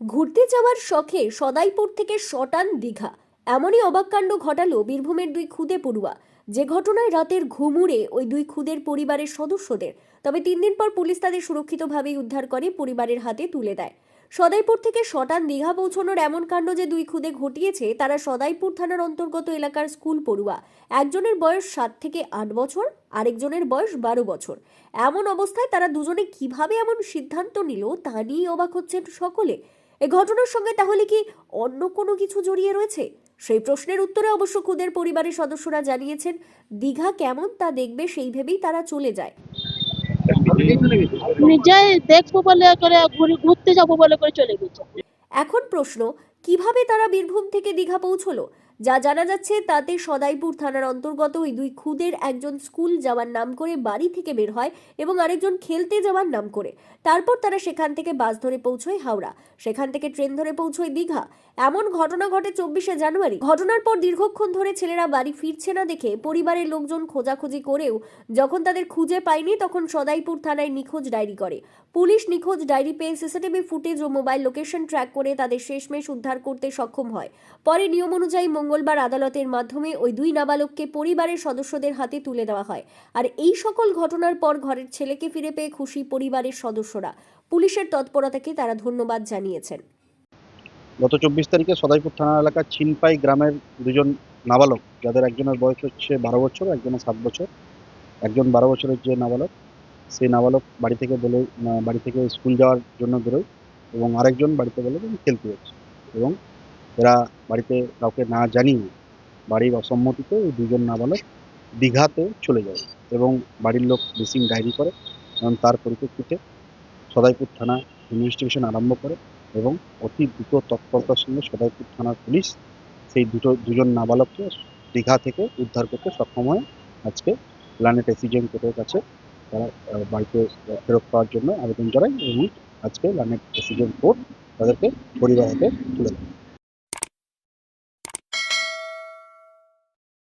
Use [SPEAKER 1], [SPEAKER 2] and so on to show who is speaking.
[SPEAKER 1] ঘুরতে যাওয়ার শখে সদাইপুর থেকে শটান দীঘা। এমনই অবাক কাণ্ড ঘটালো বীরভূমের দুই খুদে পড়ুয়া। যে ঘটনায় রাতের ঘুমুরে ওই দুই খুদের পরিবারের সদস্যদের। তবে তিন দিন পর পুলিশ তাদের সুরক্ষিতভাবেই উদ্ধার করে পরিবারের হাতে তুলে দেয়। সদাইপুর থেকে শটান দীঘা পৌঁছানোর এমন কাণ্ড যে দুই খুদে ঘটিয়েছে, তারা সদাইপুর থানার অন্তর্গত এলাকার স্কুল পড়ুয়া। একজনের বয়স সাত থেকে আট বছর, আরেকজনের বয়স বারো বছর। এমন অবস্থায় তারা দুজনে কীভাবে এমন সিদ্ধান্ত নিল তা নিয়েই অবাক হচ্ছেন সকলে। এ ঘটনার সঙ্গে তাহলে কি অন্য কোনো কিছু জড়িয়ে রয়েছে? সেই প্রশ্নের উত্তরে অবশ্য খুদের পরিবারের সদস্যরা জানিয়েছেন দীঘা কেমন তা দেখবে সেই ভেবেই তারা চলে যায়।
[SPEAKER 2] নিজেই দেখব বলে করে ঘুরতে যাব বলে করে চলে গেছে।
[SPEAKER 1] এখন প্রশ্ন কীভাবে তারা বীরভূম থেকে দীঘা পৌঁছলো? যা জানা যাচ্ছে, তাতে সদাইপুর থানার অন্তর্গত ওই দুই খুদের একজন স্কুল যাওয়ার নাম করে বাড়ি থেকে বের হয় এবং আরেকজন খেলতে যাওয়ার নাম করে। তারপর তারা সেখান থেকে বাস ধরে পৌঁছয় হাওড়া। সেখান থেকে ট্রেন ধরে পৌঁছয় দীঘা। এমন ঘটনা ঘটে চব্বিশে জানুয়ারি। ঘটনার পর দীর্ঘক্ষণ ধরে ছেলেরা বাড়ি ফিরছে না দেখে পরিবারের লোকজন খোঁজাখুঁজি করেও যখন তাদের খুঁজে পায়নি তখন সদাইপুর থানায় নিখোঁজ ডায়েরি করে। পুলিশ নিখোঁজ ডায়েরি পেয়ে সিসিটিভি ফুটেজ ও মোবাইল লোকেশন ট্র্যাক করে তাদের শেষমেশ উদ্ধার করতে সক্ষম হয়। পরে নিয়ম অনুযায়ী মঙ্গলবার আদালতের মাধ্যমে ওই দুই নাবালককে পরিবারের সদস্যদের হাতে তুলে দেওয়া হয়। আর এই সকল ঘটনার পর ঘরের ছেলেকে ফিরে পেয়ে খুশি পরিবারের সদস্যরা। পুলিশের তৎপরতাকে তারা ধন্যবাদ জানিয়েছেন।
[SPEAKER 3] গত চব্বিশ তারিখে সদাইপুর থানা এলাকার ছিনপাই গ্রামের দুজন নাবালক, যাদের একজনের বয়স হচ্ছে বারো বছর, একজনের সাত বছর, একজন বারো বছরের যে নাবালক, সেই নাবালক বাড়ি থেকে বলে বাড়ি থেকে স্কুল যাওয়ার জন্য বেরোয় এবং আরেকজন বাড়িতে বলে খেলতে যাচ্ছি। এবং এরা বাড়িতে কাউকে না জানিয়ে বাড়ির অসম্মতিতে এই দুজন নাবালক দীঘাতে চলে যায় এবং বাড়ির লোক মিসিং ডায়েরি করে এবং তার পরিপ্রেক্ষিতে সদাইপুর থানা ইনভেস্টিগেশন আরম্ভ করে এবং অতি দ্রুত তৎপরতার সঙ্গে সদাইপুর থানার পুলিশ সেই দুটো, দুজন নাবালককে দীঘা থেকে উদ্ধার করতে সক্ষম হয় আজকে প্ল্যানেট এসিজেন কোর্টের কাছে তারা বাড়িতে ফেরত পাওয়ার জন্য আবেদন জানায় এবং আজকে প্ল্যানেট এসিজেন কোর্ট তাদেরকে পরিবার তুলে দেয়।